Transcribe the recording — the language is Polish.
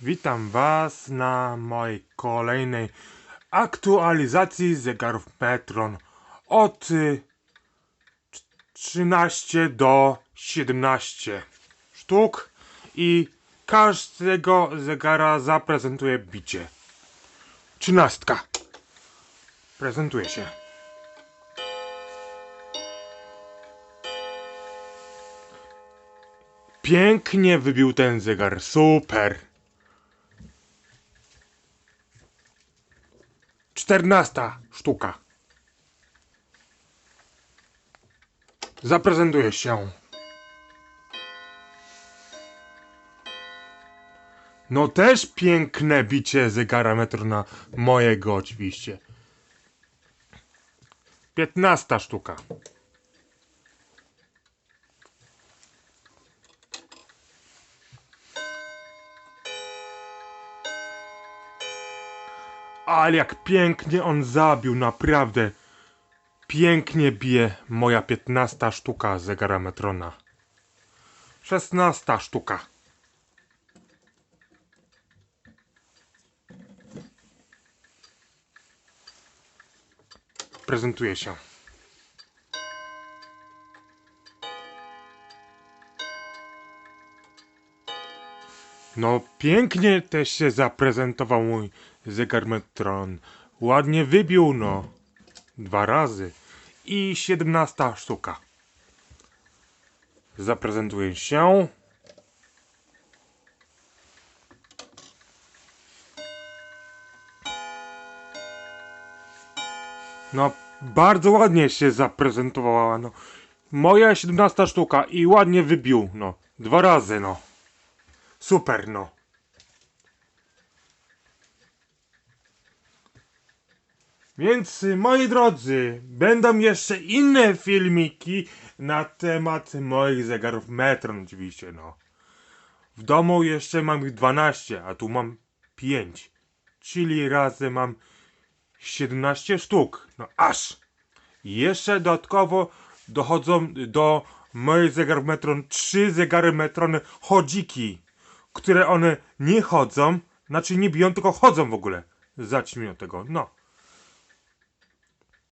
Witam Was na mojej kolejnej aktualizacji zegarów Metron od y, tr- 13 do 17 sztuk i każdego zegara zaprezentuję bicie. Trzynastka. Prezentuje się. Pięknie wybił ten zegar, super. Czternasta sztuka. Zaprezentuje się. No też piękne bicie zegara metrona mojego oczywiście. Piętnasta sztuka. Ale jak pięknie on zabił, naprawdę. Pięknie bije moja piętnasta sztuka zegara metrona. Szesnasta sztuka. Prezentuje się. No pięknie też się zaprezentował mój zegar Metron. Ładnie wybił, no. Dwa razy. I siedemnasta sztuka. Zaprezentuje się. No, bardzo ładnie się zaprezentowała, no. Moja 17 sztuka i ładnie wybił, no. Dwa razy, no. Super, no. Więc, moi drodzy, będą jeszcze inne filmiki na temat moich zegarów Metron, oczywiście, no. W domu jeszcze mam ich 12, a tu mam 5. Czyli razem mam 17 sztuk. No aż! Jeszcze dodatkowo dochodzą do moich zegarów Metron 3 zegary Metrony chodziki, które one nie chodzą, znaczy nie biją, tylko chodzą w ogóle. Zacznijmy od tego, no.